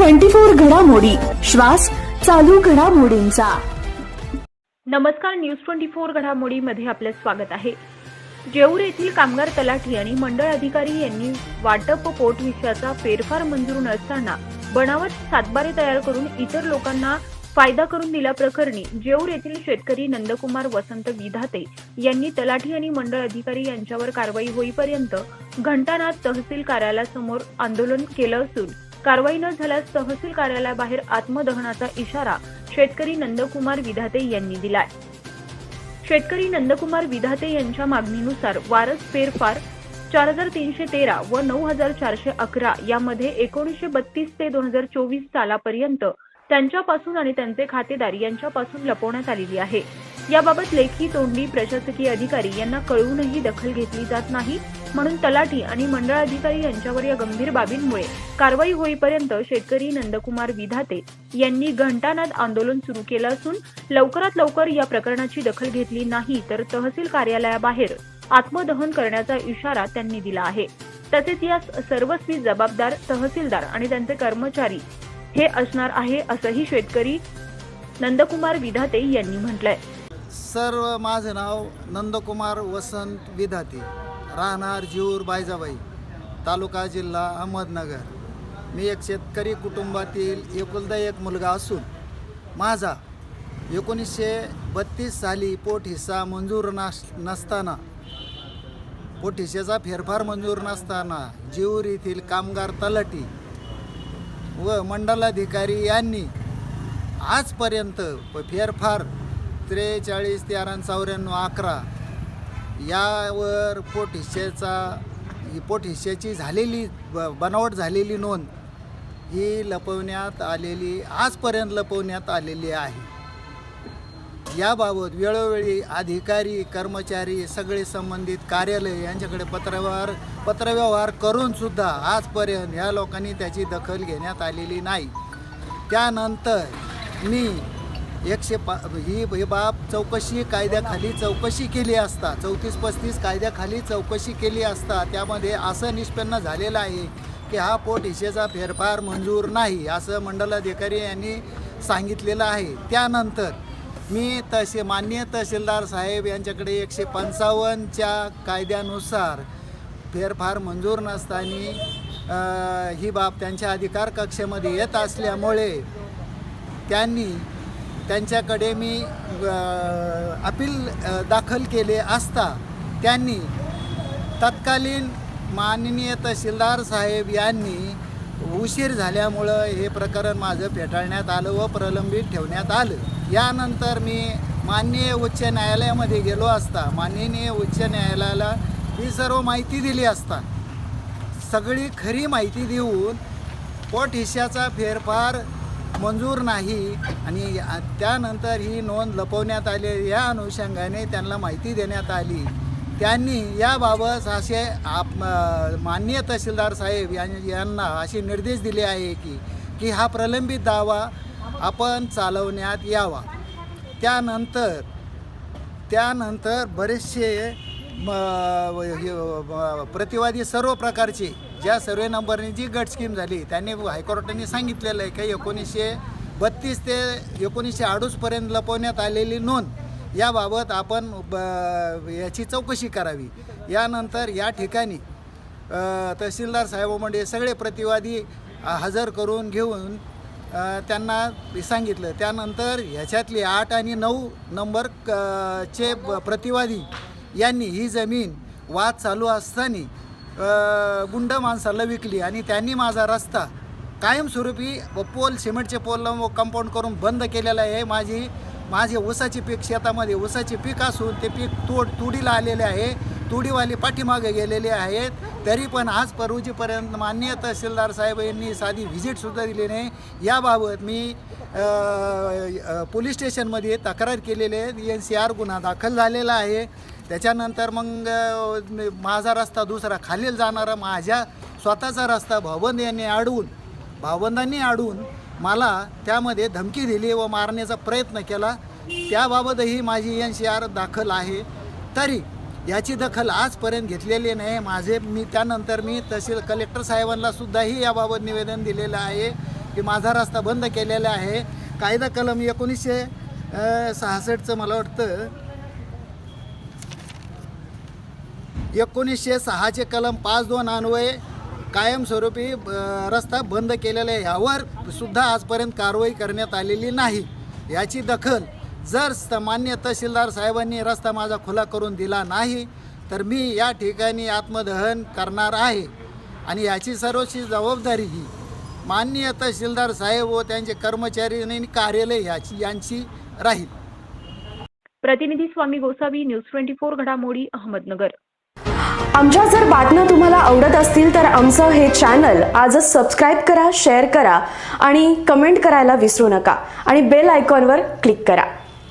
Twenty four घडामोडी. श्वास चालू घडामोडींचा. नमस्कार न्यूज ट्वेंटी फोर घडामोडीमध्ये आपले स्वागत आहे. जेऊर येथील कामगार तलाठी आणि मंडळ अधिकारी यांनी वाटप पोट विषयाचा फेरफार मंजूर नसताना बनावट सातबारे तयार करून इतर लोकांना फायदा करून दिल्याप्रकरणी जेऊर येथील शेतकरी नंदकुमार वसंत विधाते यांनी तलाठी आणि मंडळ अधिकारी यांच्यावर कारवाई होईपर्यंत घंटानाथ तहसील कार्यालयासमोर आंदोलन केलं असून कारवाई न झाल्यास तहसील कार्यालयाबाहेर आत्मदहनाचा इशारा शेतकरी नंदकुमार विधाते यांनी दिलाय. शेतकरी नंदकुमार विधाते यांच्या मागणीनुसार वारस फेरफार चार हजार तीनशे तेरा व नऊ हजार चारशे अकरा यामध्ये एकोणीसशे बत्तीस ते दोन हजार चोवीस सालापर्यंत त्यांच्यापासून आणि त्यांचे खातेदार यांच्यापासून लपवण्यात आलेली आहे. याबाबत लेखी तोंडी प्रशासकीय अधिकारी यांना कळवूनही दखल घेतली जात नाही. म्हणून तलाठी आणि मंडळ अधिकारी यांच्यावर या गंभीर बाबींमुळे कारवाई होईपर्यंत शेतकरी नंदकुमार विधाते यांनी घंटानाद आंदोलन सुरू केलं असून लवकरात लवकर या प्रकरणाची दखल घेतली नाही तर तहसील कार्यालयाबाहेर आत्मदहन करण्याचा इशारा त्यांनी दिला आहे. तसेच या सर्वस्वी जबाबदार तहसीलदार आणि त्यांचे कर्मचारी हे असणार आहे असंही शेतकरी नंदकुमार विधाते यांनी म्हटलंय. सर्व माझं नाव नंदकुमार वसंत विधाते. राहणार जीवर बायजाबाई तालुका जिल्हा अहमदनगर. मी एक शेतकरी कुटुंबातील एकुलदा एक मुलगा असून माझा एकोणीसशे बत्तीस साली पोट हिस्सा मंजूर नास नसताना पोट हिस्सेचा फेरफार मंजूर नसताना जीवर येथील कामगार तलाठी व मंडलाधिकारी यांनी आजपर्यंत प- फेरफार त्रेचाळीस तेरा चौऱ्याण्णव अकरा यावर पोट हिस्सेचा ही पोट हिस्सेची झालेली ब बनावट झालेली नोंद ही लपवण्यात आलेली आजपर्यंत लपवण्यात आलेली आहे. याबाबत वेळोवेळी अधिकारी कर्मचारी सगळे संबंधित कार्यालय यांच्याकडे पत्रव्यवहार पत्रव्यवहार करूनसुद्धा आजपर्यंत ह्या लोकांनी त्याची दखल घेण्यात आलेली नाही. त्यानंतर मी एकशे पा ही ही बाब चौकशी कायद्याखाली चौकशी केली असता चौतीस पस्तीस कायद्याखाली चौकशी केली असता त्यामध्ये असं निष्पन्न झालेलं आहे की हा पोट हिशेचा फेरफार मंजूर नाही असं मंडलाधिकारी यांनी सांगितलेलं आहे. त्यानंतर मी तसे मान्य तहसीलदार साहेब यांच्याकडे एकशे पंचावन्नच्या कायद्यानुसार फेरफार मंजूर नसताना ही बाब त्यांच्या अधिकार कक्षेमध्ये येत असल्यामुळे त्यांनी त्यांच्याकडे मी अपील दाखल केले असता त्यांनी तत्कालीन माननीय तहसीलदार साहेब यांनी उशीर झाल्यामुळं हे प्रकरण माझं फेटाळण्यात आलं व प्रलंबित ठेवण्यात आलं. यानंतर मी माननीय उच्च न्यायालयामध्ये गेलो असता माननीय उच्च न्यायालयाला ही सर्व माहिती दिली असता. सगळी खरी माहिती देऊन पोट हिश्श्याचा फेरफार मंजूर नाही आणि त्यानंतर ही नोंद लपवण्यात आली या अनुषंगाने त्यांना माहिती देण्यात आली. त्यांनी याबाबत असे आप माननीय तहसीलदार साहेब यां- यांना असे निर्देश दिले आहे की की हा प्रलंबित दावा आपण चालवण्यात यावा. त्यानंतर त्यानंतर बरेचसे प्रतिवादी सर्व प्रकारचे ज्या सर्वे नंबरने जी गट स्कीम झाली त्यांनी हायकोर्टाने सांगितलेलं आहे की एकोणीसशे बत्तीस ते एकोणीसशे अडूसपर्यंत लपवण्यात आलेली नोंद याबाबत आपण ब, याची चौकशी करावी. यानंतर या ठिकाणी अ, तहसीलदार साहेबांमध्ये सगळे प्रतिवादी हजर करून घेऊन त्यांना सांगितलं. त्यानंतर ह्याच्यातले आठ आणि नऊ नंबर क- चे प्रतिवादी यांनी ही जमीन वाद चालू असताना गुंड माणसाला विकली आणि त्यांनी माझा रस्ता कायमस्वरूपी पोल सिमेंटचे पोल कंपाऊंड करून बंद केलेला आहे. माझी माझे ऊसाचे पीक शेतामध्ये ऊसाचे पीक असून ते पीक तोड तुडीला आलेले आहे. तुडीवाले पाठीमागे गेलेले आहेत. तरी पण आज परवजीपर्यंत मान्य तहसीलदार साहेब यांनी साधी व्हिजिटसुद्धा दिली नाही. याबाबत मी पोलीस स्टेशनमध्ये तक्रार केलेली आहे. एन सी आर गुन्हा दाखल झालेला आहे. त्याच्यानंतर मग माझा रस्ता दुसरा खालील जाणारा माझ्या स्वतःचा रस्ता भावंद यांनी अडवून भावबंदांनी अडवून मला त्यामध्ये धमकी दिली व मारण्याचा प्रयत्न केला. त्याबाबतही माझी एन सी आर दाखल आहे. तरी याची दखल आजपर्यंत घेतलेली नाही. माझे मी त्यानंतर मी तहसील कलेक्टर साहेबांना सुद्धाही याबाबत निवेदन दिलेलं आहे की माझा रस्ता बंद केलेला आहे. कायदा कलम एकोणीसशे सहासष्टचं मला वाटतं एकोणीसशे सहाचे कलम पाच दोन अन्वये कायमस्वरूपी रस्ता बंद केलेला आहे. यावर सुद्धा आजपर्यंत कारवाई करण्यात आलेली नाही. याची दखल जर मान्य तहसीलदार साहेबांनी रस्ता माझा खुला करून दिला नाही तर मी या ठिकाणी आत्मदहन करणार आहे. आणि याची सर्वची जबाबदारी ही माननीय तहसीलदार साहेब व त्यांचे कर्मचारी आणि कार्यालय याची यांची राहील. प्रतिनिधी Swami Gosavi news twenty four घडामोडी अहमदनगर. आमच्या जर बातम्या तुम्हाला आवडत असतील तर आमचं हे चॅनल आजच सबस्क्राईब करा शेअर करा आणि कमेंट करायला विसरू नका. आणि बेल आयकॉनवर क्लिक करा.